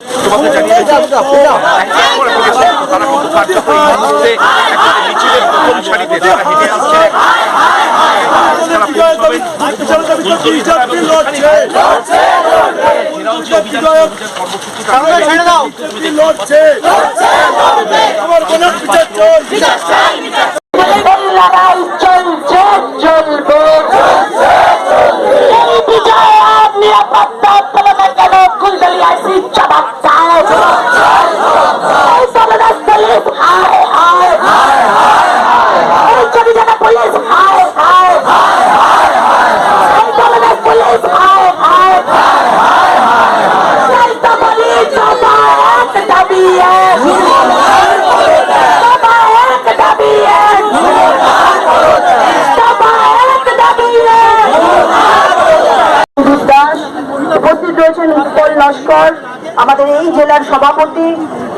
তোমাকে জানিয়ে তারা কিন্তু কার্যকর এই মুহূর্তে একটা মিছিলের প্রথম সারিতে তারা হেঁটে আসছে। তারা পৌঁছবেন দুলদুলি থানা 不好！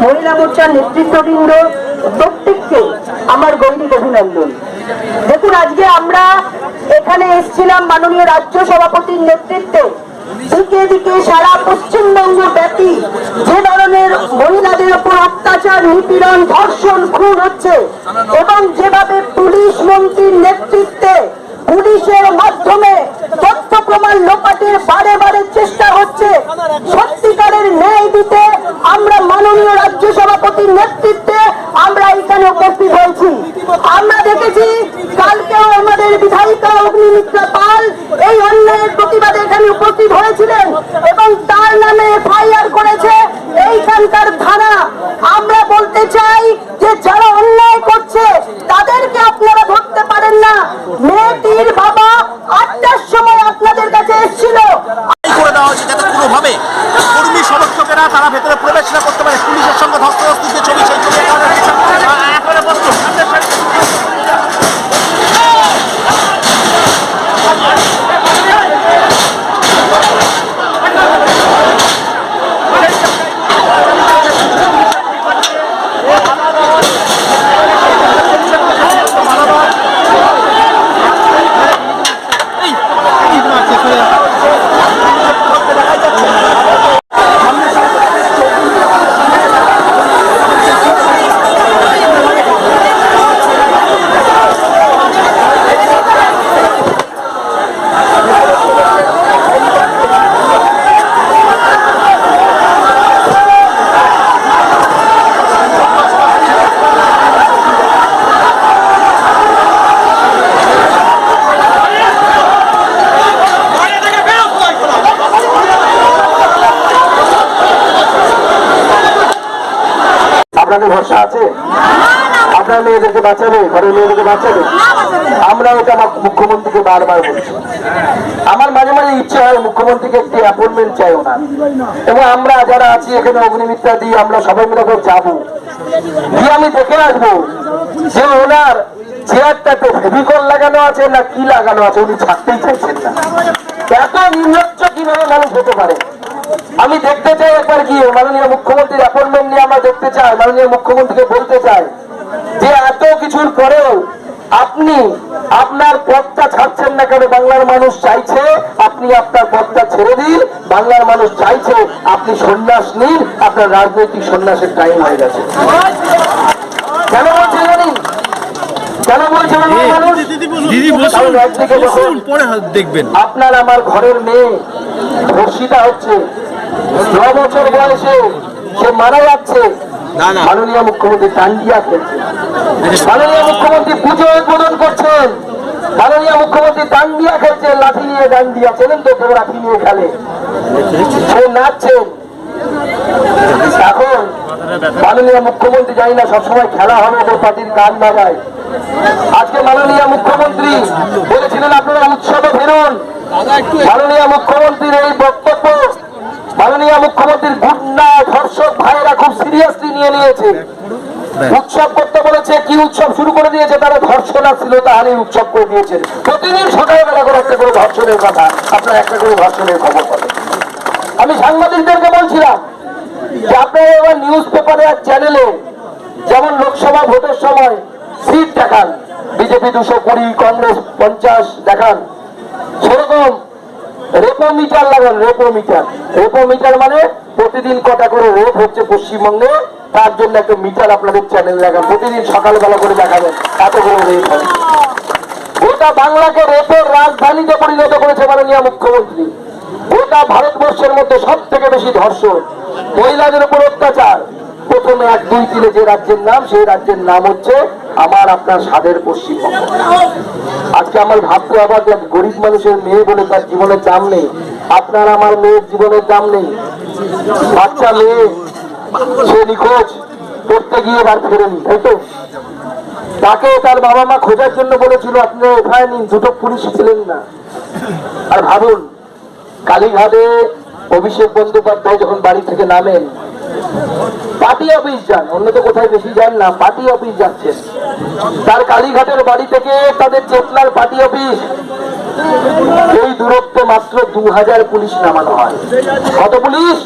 মহিলা মোর্চার নেতৃত্ববৃন্দ প্রত্যেককে আমার গৈরিক অভিনন্দন। দেখুন, আজকে আমরা এখানে এসেছিলাম মাননীয় রাজ্য সভাপতির নেতৃত্বে। দিকে দিকে সারা পশ্চিমবঙ্গ ব্যাপী যে ধরনের মহিলাদের উপর অত্যাচার, নিপীড়ন, ধর্ষণ, খুন হচ্ছে এবং যেভাবে পুলিশ মন্ত্রীর নেতৃত্বে পুলিশের মাধ্যমে তথ্য প্রমাণ লোপাটের বারে বারে চেষ্টা হচ্ছে সত্যিকারের ন্যায় দিতে আমরা মাননীয় রাজ্য সভাপতির নেতৃত্বে আমরা এখানে উপস্থিত হয়েছি। আমরা দেখেছি, কালকেও আমাদের বিধায়িকা অগ্নিমিত্রা পাল এই অন্যায়ের প্রতিবাদে এখানে উপস্থিত হয়েছিলেন এবং তার নামে এফআইআর করেছে এইখানকার থানা আমরা বলতে চাই যে যারা অন্যায় করছে তাদেরকে আপনারা ধরতে পারেন না মেয়েটির বাবা আটটার সময় আপনাদের কাছে এসেছিল করে দেওয়া হয়েছে যাতে কোনোভাবে কর্মী সমর্থকেরা তারা ভেতরে প্রবেশ না করতে পারে পুলিশের সঙ্গে ধস্তাধস্তি যে ছবি সেই ছবি একেবারে বস্তু আপনাদের ভরসা আছে আপনার মেয়েদেরকে বাঁচাবে, ঘরের মেয়েদেরকে বাঁচাবে। আমরা এটা মুখ্যমন্ত্রীকে বারবার বলছি। আমার মাঝে মাঝে ইচ্ছে হয় মুখ্যমন্ত্রীকে একটি অ্যাপয়েন্টমেন্ট চাই ওনার। এবং আমরা যারা আছি, এখানে অগ্নিমিত্রা দিয়ে আমরা সবাই মিলে করে যাব। দিয়ে আমি দেখে আসব যে ওনার চেয়ারটাতে ফেভিকল লাগানো আছে না কি লাগানো আছে, উনি ছাড়তেই চাইছেন না। এত নির্লজ্জ কীভাবে মানুষ হতে পারে? আমি দেখতে চাই একবার গিয়ে, মাননীয় মুখ্যমন্ত্রীর অ্যাপয়েন্টমেন্ট নিয়ে আমরা দেখতে চাই, মাননীয় মুখ্যমন্ত্রীকে বলতে চাই। যে এত কিছুর পরেও আপনি আপনার পদটা ছাড়ছেন না কেন? বাংলার মানুষ চাইছে আপনি আপনার পদটা ছেড়ে দিন। বাংলার মানুষ চাইছে আপনি সন্ন্যাস নিন। আপনার রাজনৈতিক সন্ন্যাসের টাইম হয়ে গেছে। কেন বলছে জানি কেন বলছে দেখবেন। আপনার আমার ঘরের মেয়ে ধর্ষিতা হচ্ছে। ন বছর বয়সে সে মারা যাচ্ছে। মাননীয় মুখ্যমন্ত্রী টান্ডিয়া খেলছে। মাননীয় মুখ্যমন্ত্রী পুজো উদ্বোধন করছেন। মাননীয় মুখ্যমন্ত্রী খেলছেন লাঠি নিয়ে ডান্ডিয়া তো, কেউ লাঠি নিয়ে খেলে। সে নাচছেন। এখন মাননীয় মুখ্যমন্ত্রী, জানি না, সবসময় খেলা হবে ওদের পার্টির গান বাজায়। আজকে মাননীয় মুখ্যমন্ত্রী বলেছিলেন, আপনারা উৎসবে ফেরুন। মাননীয় মুখ্যমন্ত্রীর এই বক্তব্য, মাননীয় মুখ্যমন্ত্রীর গুন্ডা ধর্ষক খুব সিরিয়াসলি নিয়ে নিয়েছে। উৎসব করতে বলেছে কি উৎসব শুরু করে দিয়েছে তারা ধর্ষণ আর শ্লীলতাহানির উৎসব করে দিয়েছে। প্রতিদিন সকালবেলা করে একটা করে ধর্ষণের কথা আপনারা একটা করে ধর্ষণের খবর পাবেন। আমি সাংবাদিকদেরকে বলছিলাম যে আপনারা এবার নিউজ পেপারে আর চ্যানেলে যেমন লোকসভা ভোটের সময় সিট দেখান বিজেপি দুশো কুড়ি কংগ্রেস পঞ্চাশ দেখান সেরকম রেপো মিটার লাগান, রেপো মিটার। রেপো মিটার মানে প্রতিদিন কটা করে রেপ হচ্ছে পশ্চিমবঙ্গে, তার জন্য একটা মিটার আপনাদের চ্যানেল লাগান। প্রতিদিন সকালবেলা করে দেখাবেন, এত করে রেপ হয়। গোটা বাংলাকে রেপের রাজধানীতে পরিণত করেছে মাননীয় মুখ্যমন্ত্রী। গোটা ভারতবর্ষের মধ্যে সব থেকে বেশি ধর্ষণ, মহিলাদের উপর অত্যাচার। প্রথমে এক, দুই, তিনে যে রাজ্যের নাম, সেই রাজ্যের নাম হচ্ছে আমার আপনার স্বাদের পশ্চিমবঙ্গ। আজকে আমার ভাবতে অবাক লাগে, গরিব মানুষের মেয়ে বলে তার জীবনের দাম নেই আপনার আমার মেয়ের জীবনের দাম নেই। বাচ্চা মেয়ে সে নিখোঁজ করতে গিয়ে বার ফেরেনি তাই তো? তাকে তার বাবা মা খোঁজার জন্য বলেছিল আপনি এফআইআর নিন দুটো পুলিশ ছিলেন না। আর ভাবুন কালীঘাটে অভিষেক বন্দ্যোপাধ্যায় যখন বাড়ি থেকে নামেন পার্টি অফিস যান, অন্য তো কোথায় বেশি যান না, পার্টি অফিস যাচ্ছেন। তার কালীঘাটের বাড়ি থেকে তাদের চেতনার পার্টি অফিস। এই দূরত্বে মাত্র দু হাজার পুলিশ নামানো হয়। কত পুলিশ?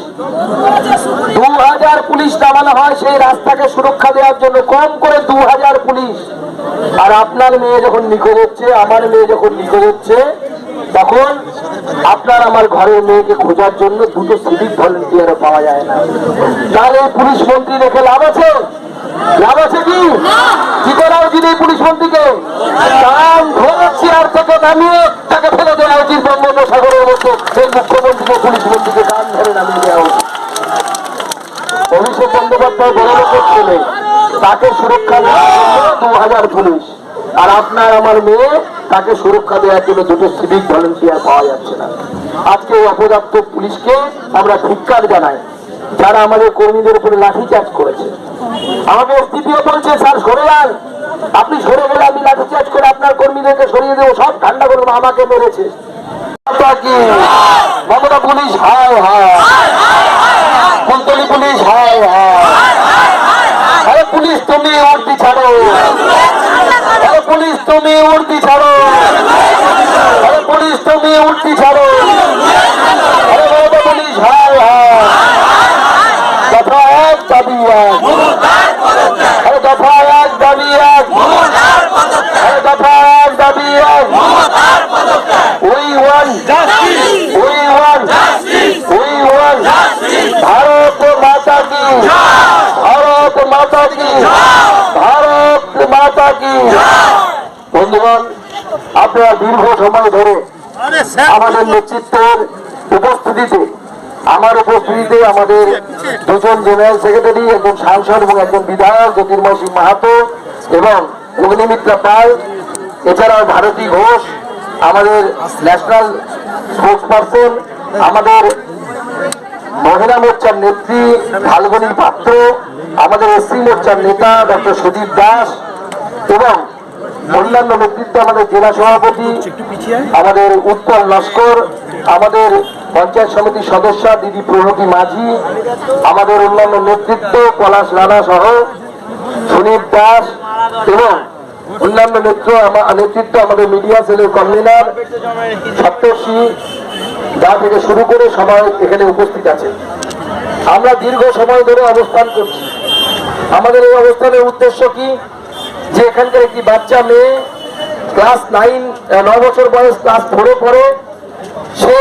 দু হাজার পুলিশ নামানো হয় সেই রাস্তাকে সুরক্ষা দেওয়ার জন্য। কম করে দু হাজার পুলিশ। আর আপনার মেয়ে যখন নিখোঁজ হচ্ছে, আমার মেয়ে যখন নিখোঁজ হচ্ছে, তখন আপনার আমার ঘরের মেয়েকে খোঁজার জন্য দুটো সিভিক ভলেন্টিয়ারও পাওয়া যায় না। তাহলে পুলিশ মন্ত্রী রেখে লাভ আছে? লাভ আছে কি? কি করা উচিত এই পুলিশ মন্ত্রীকে? কান ধরে চেয়ার থেকে নামিয়ে তাকে ফেলে দেওয়া উচিত বঙ্গোপসাগরের মধ্যে। এই মুখ্যমন্ত্রীকে, পুলিশ মন্ত্রীকে কান ধরে নামিয়ে দেওয়া উচিত। অভিষেক বন্দ্যোপাধ্যায় বড় লোকের ছেলে। তাকে সুরক্ষা জন্য দু হাজার পুলিশ। আর আপনার আমার মেয়ে তাকে সুরক্ষা দেওয়ার জন্য দুটো সিভিক ভলেন্টিয়ার পাওয়া যাচ্ছে না। আজকে অপদার্থ পুলিশকে আমরা ধিক্কার জানাই, যারা আমাদের কর্মীদের উপরে লাঠিচার্জ করেছে। আমাকে এসডিপিও বলছে, স্যার, সরে যান। আপনি সরে গেলে আমি লাঠিচার্জ করে আপনার কর্মীদেরকে সরিয়ে দেবো। সব ঠান্ডা করে আমাকে মেরেছে। মমতা পুলিশ, হায় হায়। কুন্তলি পুলিশ, হায় হায়। পুলিশ, তুমি উর্দি ছাড়ো আরে পুলিশ তুমি উর্দি ছাড়ো। আরে পুলিশ তুমি উর্দি ছাড়ো। আরে মমতা পুলিশ হায় হায়। দফা এক, দাবি এক। আরে দফা এক, দাবি এক। আরে দফা এক, দাবি এক। We want we want we want Bharat Mata কি? ভারত মাতা কি? ভারত মাতা কি? বন্ধুগণ আপনারা দীর্ঘ সময় ধরে আমাদের নেতৃত্বের উপস্থিতিতে আমার উপস্থিতিতে আমাদের দুজন জেনারেল সেক্রেটারি একজন সাংসদ এবং একজন বিধায়ক জ্যোতির্ময় সিং মাহাতো এবং অগ্নিমিত্রা পাল এছাড়াও ভারতী ঘোষ আমাদের ন্যাশনাল স্পোর্টস পার্সন আমাদের মহিলা মোর্চার নেত্রী ফাল্গুনী পাত্র আমাদের এসসি মোর্চার নেতা ডক্টর সুদীপ দাস এবং অন্যান্য নেতৃত্বে আমাদের জেলা সভাপতি আমাদের উত্তর লস্কর আমাদের পঞ্চায়েত সমিতির সদস্য দিদি প্রণতি মাঝি আমাদের অন্যান্য নেতৃত্ব পলাশ রানা সহ সুনীপ দাস এবং অন্যান্য নেতৃত্ব আমা- নেতৃত্ব আমাদের মিডিয়া সেলের কনভেনার সপ্তর্ষি যা থেকে শুরু করে সবাই এখানে উপস্থিত আছে। আমরা দীর্ঘ সময় ধরে অবস্থান করছি। আমাদের এই অবস্থানের উদ্দেশ্য কি? যে এখানকার একটি বাচ্চা মেয়ে, ক্লাস নাইন ন বছর বয়স, ক্লাস ফোরে পড়ে, সে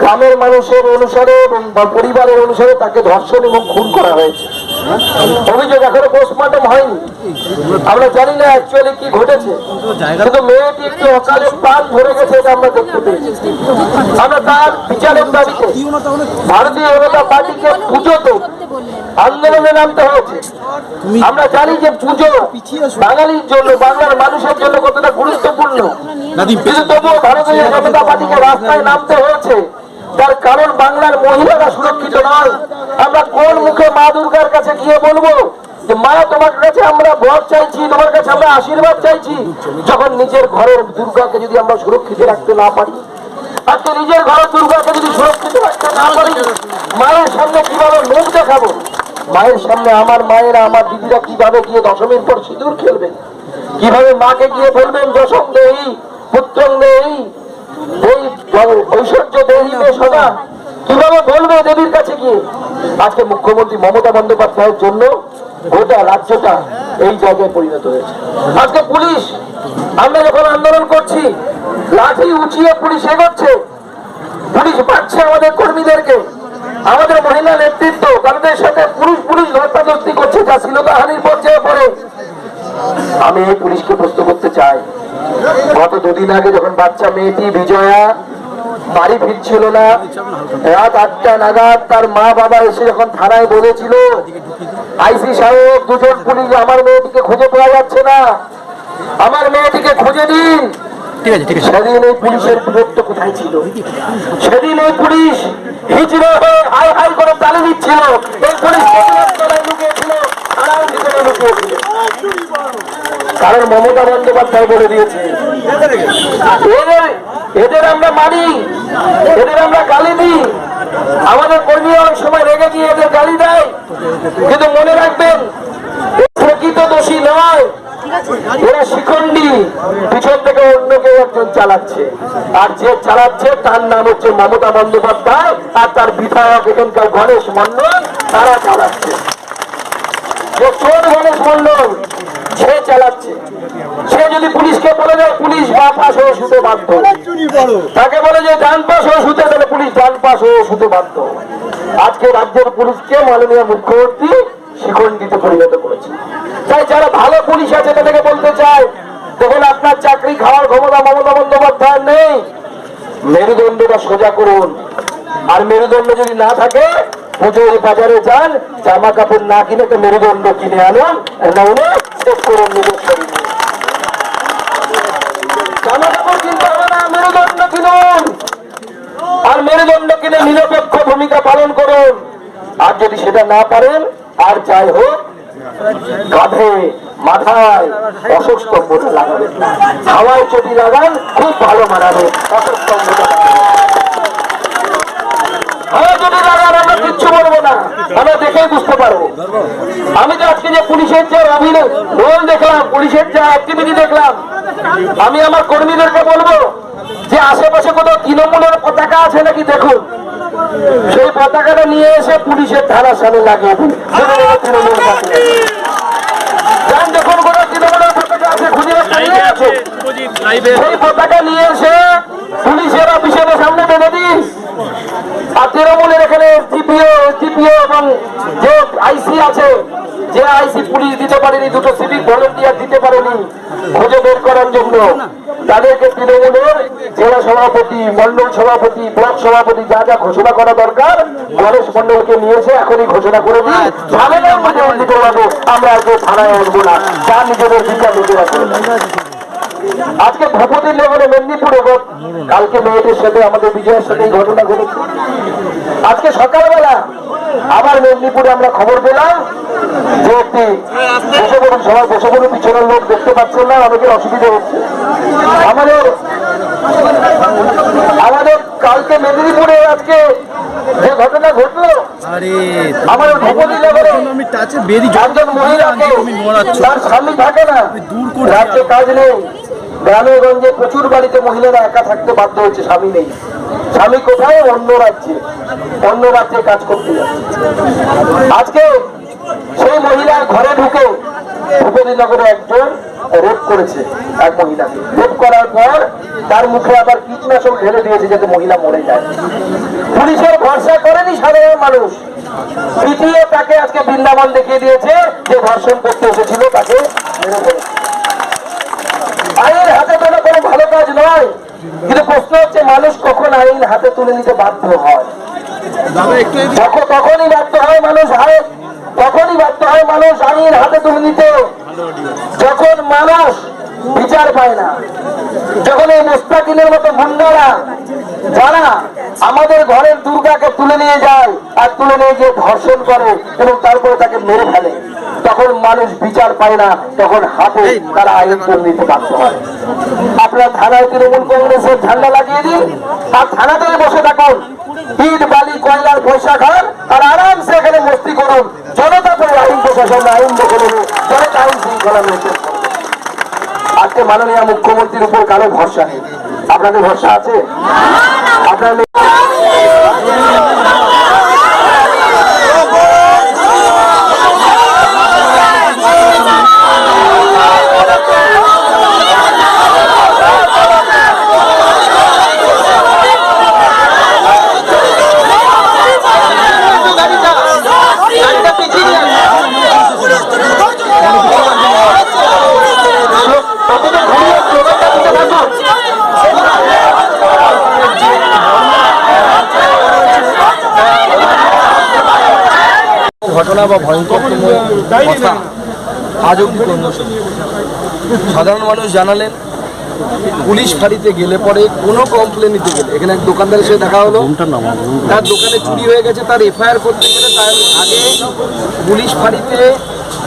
গ্রামের মানুষের অনুসারে এবং পরিবারের অনুসারে তাকে ধর্ষণ এবং খুন করা হয়েছে। অভিযোগ এখনও পোস্টমর্টম হয়নি। আমরা জানি না অ্যাকচুয়ালি কি ঘটেছে। কিন্তু মেয়েটি একটি অকালে প্রাণ ধরে গেছে এটা আমরা দেখতে পেয়েছি। আমরা তার বিচারের দাবিতে ভারতীয় জনতা পার্টিকে পুজোতে আন্দোলনে নামতে হয়েছে। আমরা জানি যে পুজো বাঙালির জন্য বাংলার মানুষের জন্য কতটা গুরুত্বপূর্ণ। কিন্তু তবুও ভারতীয় জনতা পার্টিকে রাস্তায় নামতে হয়েছে। তার কারণ বাংলার মহিলারা সুরক্ষিত নয়। আমরা কোন মুখে মা দুর্গার কাছে গিয়ে বলব যে মা তোমার কাছে আমরা বর চাইছি তোমার কাছে আমরা আশীর্বাদ চাইছি। যখন নিজের ঘরের দুর্গাকে যদি আমরা সুরক্ষিত রাখতে না পারি আজকে নিজের ঘরের দুর্গাকে যদি সুরক্ষিত রাখতে না পারি মায়ের সামনে কীভাবে মুখ দেখাবো? মায়ের সামনে আমার মায়েরা, আমার দিদিরা কীভাবে গিয়ে দশমীর পর সিঁদুর খেলবেন কীভাবে মাকে গিয়ে বলবেন, দশম দেই পুত্রং দেই ঐশ্বর্য দেহি সোনা কীভাবে বলবে দেবীর কাছে গিয়ে? আজকে মুখ্যমন্ত্রী মমতা বন্দ্যোপাধ্যায়ের জন্য গোটা রাজ্যটা এই জায়গায় পরিণত হয়েছে। আজকে পুলিশ, আমরা যখন আন্দোলন করছি, লাঠি উঁচিয়ে পুলিশ এগোচ্ছে। পুলিশ মারছে আমাদের কর্মীদেরকে। আমাদের মহিলা নেতৃত্ব, তাদের সাথে পুরুষ পুলিশ ধস্তাধস্তি করছে, যা শ্লীলতাহানির পর্যায়ে পড়ে আমি এই পুলিশকে প্রশ্ন করতে চাই। গত দুদিন আগে যখন বাচ্চা মেয়েটি বিজয়া বাড়ি ফিরছিল না, রাত আটটা নাগাদ তার মা বাবা এসে যখন থানায় বলেছিল, আইসি সাহেব, দুজন পুলিশ আমার মেয়েটিকে খুঁজে পাওয়া যাচ্ছে না। আমার মেয়েটিকে খুঁজে দিন ঠিক আছে ঠিক আছে। সেদিন পুলিশের বীরত্ব কোথায় ছিল? সেদিন পুলিশ হয়ে হাই হাই করে তালি দিচ্ছিল। পুলিশ কারণ মমতা বন্দ্যোপাধ্যায় বলে দিয়েছে। এদের আমরা মানি, এদের আমরা গালি দিই। আমাদের কর্মী অনেক সময় রেগে গিয়ে এদের গালি দেয়। কিন্তু মনে রাখবেন প্রকৃত দোষী নয়। এরা শিখন্ডি পিছন থেকে চালাচ্ছে। আর যে চালাচ্ছে তার নাম হচ্ছে মমতা বন্দ্যোপাধ্যায় আর তার বিধায়ক এখানকার গণেশ মন্ডল তারা চালাচ্ছে। গণেশ মন্ডল সে চালাচ্ছে। সে যদি পুলিশকে বলে দেয়, পুলিশ বা পাশ হয়ে শুতে বাধ্য। তাকে বলে যে, ডান পাশ হয়ে শুতে, তাহলে পুলিশ ডান পাশ হয়ে শুতে বাধ্য। আজকে রাজ্যের পুলিশকে মাননীয় মুখ্যমন্ত্রী শিখন্ডিতে পরিণত করেছে। তাই যারা ভালো পুলিশ আছে, তাদেরকে বলতে চাই, দেখুন, আপনার চাকরি খাওয়ার ক্ষমতা মমতা বন্দ্যোপাধ্যায় নেই। মেরুদণ্ডটা সোজা করুন। আর মেরুদণ্ড যদি না থাকে পুজোর বাজারে যান জামা কাপড় না কিনে তো মেরুদণ্ড কিনে আনুন করুন নিজের আর মেরুদণ্ড কিনে নিরপেক্ষ ভূমিকা পালন করুন। আর যদি সেটা না পারেন, আর যাই হোক, কাঁধে। মাথায় স্তম্ভটা লাগাবেন হাওয়ায় চটি লাগান খুব ভালো মানাবে। লাগান আমরা কিচ্ছু বলব না। আমরা দেখেই বুঝতে পারব। আমি তো আজকে যে পুলিশের যে অভিনয় রোল দেখলাম পুলিশের যে অ্যাক্টিভিটি দেখলাম। আমি আমার কর্মীদেরকে বলব যে আশেপাশে কোথাও তৃণমূলের পতাকা আছে নাকি দেখুন। সেই পতাকাটা নিয়ে এসে পুলিশের ধারা সামনে লাগিয়ে দিন। তৃণমূল থাকবে। যান দেখুন কোথাও তৃণমূলের পতাকা আছে খুঁজে একটা নিয়ে আছে সেই পতাকা নিয়ে এসে পুলিশের অফিসের সামনে বেঁধে দিন। আর তৃণমূলের এখানে সিপিও সিপিও এবং যে আইসি আছে যে আইসি পুলিশ দিতে পারেনি দুটো সিভিক ভলেন্টিয়ার দিতে পারেনি খুঁজে বের করার জন্য। তাদেরকে তৃণমূলের জেলা সভাপতি মন্ডল সভাপতি ব্লক সভাপতি যা যা ঘোষণা করা দরকার গণেশ মন্ডলকে নিয়ে এসে এখনই ঘোষণা করে দিন। ঝামেলার মধ্যে উন্নীত আমরা আজকে থানায় আসব না। যা নিজেদের বিচার নিজেরা করে নেবে। আজকে ভূপতি লেভেলে মেদিনীপুরে গত- কালকে মেয়েদের সাথে আমাদের বিজয়ের সাথে এই ঘটনা ঘটেছে আজকে সকালবেলা আবার মেদিনীপুরে আমরা খবর পেলাম যে একটি বসে পড়ুন সবাই বসে পড়ুন পিছনের লোক দেখতে পাচ্ছেন না অনেকের অসুবিধা হচ্ছে। আমাদের আমাদের কালকে মেদিনীপুরে আজকে যে ঘটনা ঘটলো আমাদের ভূপতি লেভেলে একজন মহিলাকে তার স্বামী থাকে না। রাজ্যে কাজ নেই। গ্রামে গঞ্জে প্রচুর বাড়িতে মহিলারা একা থাকতে বাধ্য হচ্ছে, স্বামী নেই। স্বামী কোথায়? অন্য রাজ্যে। অন্য রাজ্যে কাজ করতে আজকে সেই মহিলার ঘরে ঢুকে ভূপতিনগরে একজন রেপ করেছে, এক মহিলাকে। রেপ করার পর তার মুখে আবার কীটনাশক ঢেলে দিয়েছে যাতে মহিলা মরে যায়। পুলিশের ভরসা করেনি সাধারণ মানুষ। পিটিয়ে তাকে আজকে বৃন্দাবন দেখিয়ে দিয়েছে যে ধর্ষণ করতে এসেছিল, তাকে মেরে ফেলেছে। আইন হাতে তোলা কোনো ভালো কাজ নয়। কিন্তু প্রশ্ন হচ্ছে মানুষ কখন আইন হাতে তুলে নিতে বাধ্য হয়? তখনই বাধ্য হয় মানুষ হায় তখনই বাধ্য হয় মানুষ আইন হাতে তুলে নিতে। যখন মানুষ বিচার পায় না যখন এই মুস্তাকিনের মতো গুন্ডারা যারা আমাদের ঘরের দুর্গাকে তুলে নিয়ে যায় আর তুলে নিয়ে গিয়ে ধর্ষণ করে এবং তারপরে তাকে মেরে ফেলে। তখন মানুষ বিচার পায় না তখন হাতে তারা আইন তুলে নিতে বাধ্য হয়। আপনারা থানায় তৃণমূল কংগ্রেসের ঝান্ডা লাগিয়ে দিন আর থানাতে বসে থাকুন। ইট বালি কয়লার পয়সা খান আর আরামসে এখানে মস্তি করুন। জনতা তো আইন প্রশাসন আইন নেবে। জনতা আইন শৃঙ্খলা মেনটেন আজকে মাননীয় মুখ্যমন্ত্রীর উপর কারও ভরসা নেই। আপনাদের ভরসা আছে? আপনাদের ঘটনা বা ভয়ঙ্কর কথা আজ অব্দি কোনো সাধারণ মানুষ জানালেন পুলিশ ফাঁড়িতে গেলে পরে কোনো কমপ্লেন নিতে গেলে। এখানে এক দোকানদারের সাথে দেখা হলো। তার দোকানে চুরি হয়ে গেছে তার এফআইআর করতে গেলে তার আগে পুলিশ ফাঁড়িতে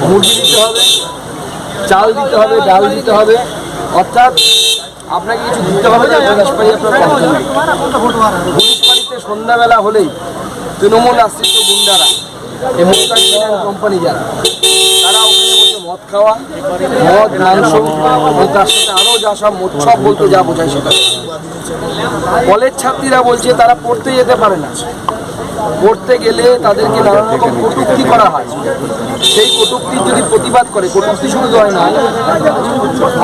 মুরগি দিতে হবে চাল দিতে হবে ডাল দিতে হবে। অর্থাৎ আপনাকে কিছু দিতে হবে পাই আপনার পুলিশ ফাঁড়িতে সন্ধ্যাবেলা হলেই তৃণমূল আশ্রিত গুন্ডারা এই মুস্তাকিম কোম্পানি যারা, তারা ওখানে বসে মদ খাওয়া, মদ, মাংস, এবং তার সাথে আরও যা সব মৎসব বলতে যা বোঝায় সেটা। কলেজ ছাত্রীরা বলছে তারা পড়তে যেতে পারে না। পড়তে গেলে তাদেরকে নানা রকম কটূক্তি করা হয়। সেই কটূক্তির যদি প্রতিবাদ করে, কটুক্তি শুরু হয় না,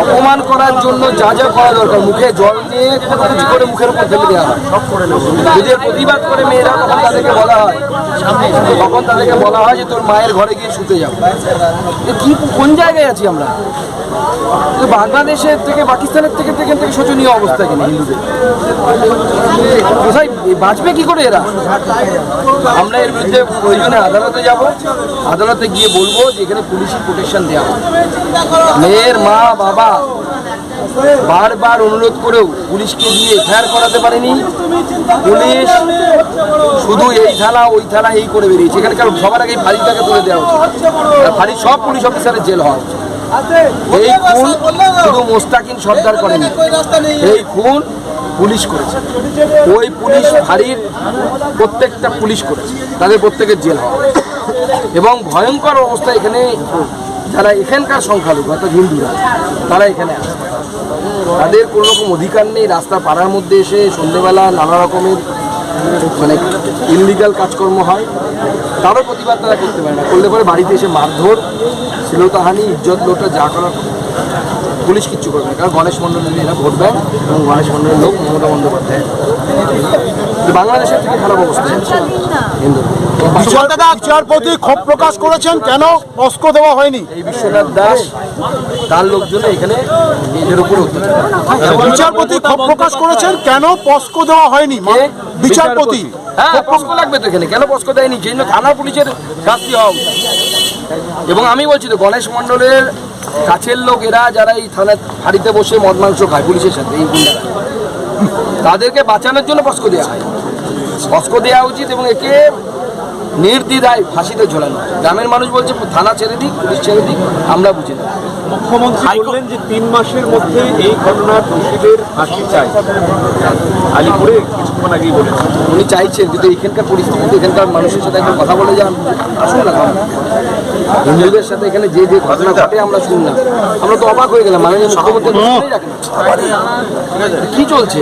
অপমান করার জন্য যা যা করা দরকার, মুখে জল নিয়ে কটূক্তি করে মুখের উপর ফেলে দেওয়া হয়। যদি প্রতিবাদ করে মেয়েরা, তখন তাদেরকে বলা হয় তখন তাদেরকে বলা হয় যে তোর মায়ের ঘরে গিয়ে শুতে যাও। কি, কোন জায়গায় আছি আমরা? বাংলাদেশের থেকে, পাকিস্তানের থেকে থেকে থেকে শোচনীয় অবস্থা কিনা হিন্দুদের? বাঁচবে কি করে এরা? আমরা এর বিরুদ্ধে প্রয়োজনে আদালতে যাব। আদালতে গিয়ে বলব যে এখানে পুলিশি প্রোটেকশন দেওয়া মেয়ের মা, বাবা বারবার অনুরোধ করেও পুলিশকে দিয়ে এফআইআর করাতে পারেনি। পুলিশ শুধু এই থানা ওই থানা এই করে বেরিয়েছে। এখানে এখানকার সবার আগে ফাঁড়িটাকে তুলে দেওয়া উচিত ফাঁড়ির সব পুলিশ অফিসারের জেল হওয়া উচিত এই খুন শুধু মোস্তাকিন সর্দার করেনি। এই খুন পুলিশ করেছে। ওই পুলিশ ফাঁড়ির প্রত্যেকটা পুলিশ করেছে। তাদের প্রত্যেকের জেল হওয়া এবং ভয়ঙ্কর অবস্থা এখানে যারা এখানকার সংখ্যালঘু অর্থাৎ হিন্দুরা তারা এখানে আছে। তাদের কোনো রকম অধিকার নেই। রাস্তা পাড়ার মধ্যে এসে সন্ধেবেলা নানা রকমের মানে ইনলিগাল কাজকর্ম হয় তারও প্রতিবাদ তারা করতে পারে না করলে পরে বাড়িতে এসে মারধর, শ্লীলতাহানি, ইজ্জত, লোটা যা করার করে। পুলিশ কিচ্ছু করবে না। কারণ গণেশ মণ্ডলের এরা ভোট দেয় এবং গণেশ মণ্ডলের লোক মমতা বন্দ্যোপাধ্যায় বাংলাদেশের থেকে খারাপ অবস্থা। হিন্দু। বিশাল বিচারপতি ক্ষোভ প্রকাশ করেছেন কেন অস্ত্র দেওয়া হয়নি? এই বিশ্বনাথ দাস তার লোকজন এখানে উপর বিচারপতি ক্ষোভ প্রকাশ করেছেন কেন পস্ক দেওয়া হয়নি? বিচারপতি হ্যাঁ পস্কো লাগবে তো এখানে। কেন পস্কো দেয়নি? সেই থানা পুলিশের শাস্তি হওয়া এবং আমি বলছি তো গণেশ মণ্ডলের কাছের লোক এরা যারা এই থানার হাড়িতে বসে মদ মাংস খায় পুলিশের সাথে এই গুন্ডারা। তাদেরকে বাঁচানোর জন্য পস্কো দেওয়া হয়। পস্কো দেওয়া উচিত এবং একে নির্দ্বিধায় ফাঁসিতে ঝোলানো গ্রামের মানুষ বলছে থানা ছেড়ে দিক পুলিশ ছেড়ে দিক আমরা বুঝি না মুখ্যমন্ত্রী বললেন যে তিন মাসের মধ্যে এই ঘটনার দোষীদের ফাঁসি চাই। আলিপুরে কিছুক্ষণ আগেই বলেছেন। উনি চাইছেন কিন্তু এখানকার পরিস্থিতিতে এখানকার মানুষের সাথে একবার কথা বলে যান। আসুন না হিন্দুদের সাথে এখানে যে যে ঘটনা ঘটে আমরা শুনলাম আমরা তো অবাক হয়ে গেলাম মাননীয় মুখ্যমন্ত্রী। কি চলছে?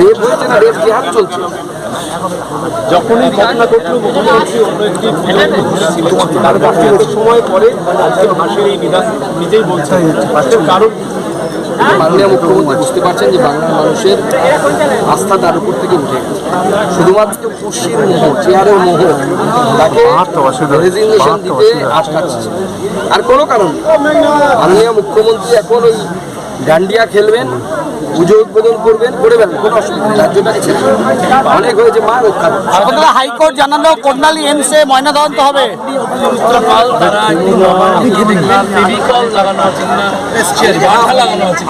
রেপ হয়েছে না রেপ জেহাদ চলছে? যখনই ঘটনা ঘটল মুখ্যমন্ত্রী অন্য একটি তার সময় পরে আজকে এই নিজেই বলছেন। কারণ মাননীয় মুখ্যমন্ত্রী বুঝতে পারছেন যে বাংলার মানুষের আস্থা তার উপর থেকে উঠে গেছে। শুধুমাত্র খুশির মোহ চেয়ারের মোহ তাকে রেজিগনেশন দিতে আটকাচ্ছে। আর কোনো কারণ। মাননীয় মুখ্যমন্ত্রী এখন ওই ডান্ডিয়া খেলবেন পুজো উদ্বোধন করবেন করে বেড়ান কোনো অসুবিধা নেই। রাজ্যটাকে আছে অনেক হয়েছে মা রক্ষা আপনারা হাইকোর্ট জানালো কন্যালি এমসে ময়নাতদন্ত হবে।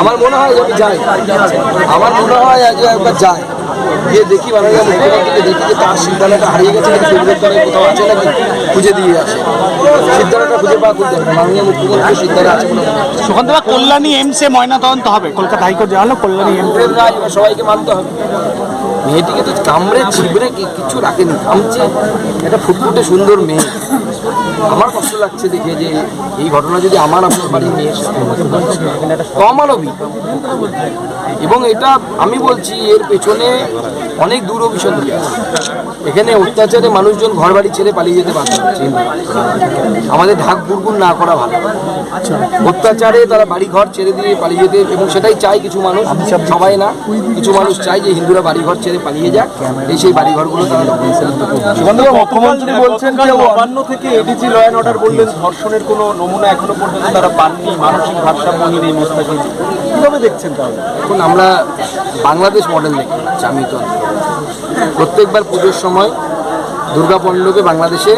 আমার মনে হয় আমি যাই। আমার মনে হয় আজ একবার যাই। গিয়ে দেখি মাননীয় মুখ্যমন্ত্রীকে দেখি যে তার সিদ্ধান্তটা হারিয়ে গেছে সেগুলোর দ্বারা কোথাও আছে নাকি খুঁজে দিয়ে আসে। সিদ্ধান্তটা খুঁজে পাওয়া খুঁজে মাননীয় মুখ্যমন্ত্রীর সিদ্ধান্ত আছে বলে মনে হয়। শকুন্তলা কল্যাণী এমসে ময়নাতদন্ত হবে কলকাতা হাইকোর্ট জানালো কল্যাণী এমসে। সবাইকে মানতে হবে। মেয়েটিকে তো কামড়ে ছিবড়ে কি- কিচ্ছু রাখেনি কামছে একটা ফুটফুটে সুন্দর মেয়ে। আমার কষ্ট লাগছে দেখে যে এই ঘটনা যদি আমার আপনার বাড়ির মেয়ের সাথে হতো, অমানবিক এবং এটা আমি বলছি এর পেছনে অনেক দূর অভিসন্ধি আছে এখানে অত্যাচারে মানুষজন ঘর বাড়ি ছেড়ে পালিয়ে যেতে হচ্ছে। আমাদের ঢাক বুড়বুড় না করা ভালো। অত্যাচারে তারা বাড়ি ঘর ছেড়ে দিয়ে পালিয়ে যেতে এবং সেটাই চাই কিছু মানুষ সবাই না। কিছু মানুষ চাই যে হিন্দুরা বাড়ি ঘর ছেড়ে পালিয়ে যাক। এই সেই বাড়ি ঘরগুলো তারা মুখ্যমন্ত্রী বলছেন যে নবান্ন থেকে এডিজি ল অ্যান্ড অর্ডার বললেন ধর্ষণের কোনো নমুনা এখনও পর্যন্ত তারা পাননি। মানসিক ভারসাম্যহীন এই মোস্তাকিম কীভাবে দেখছেন তাহলে? এখন আমরা বাংলাদেশ মডেল দেখি চামিত প্রত্যেকবার পুজোর সময় দুর্গাপণ্ডকে বাংলাদেশে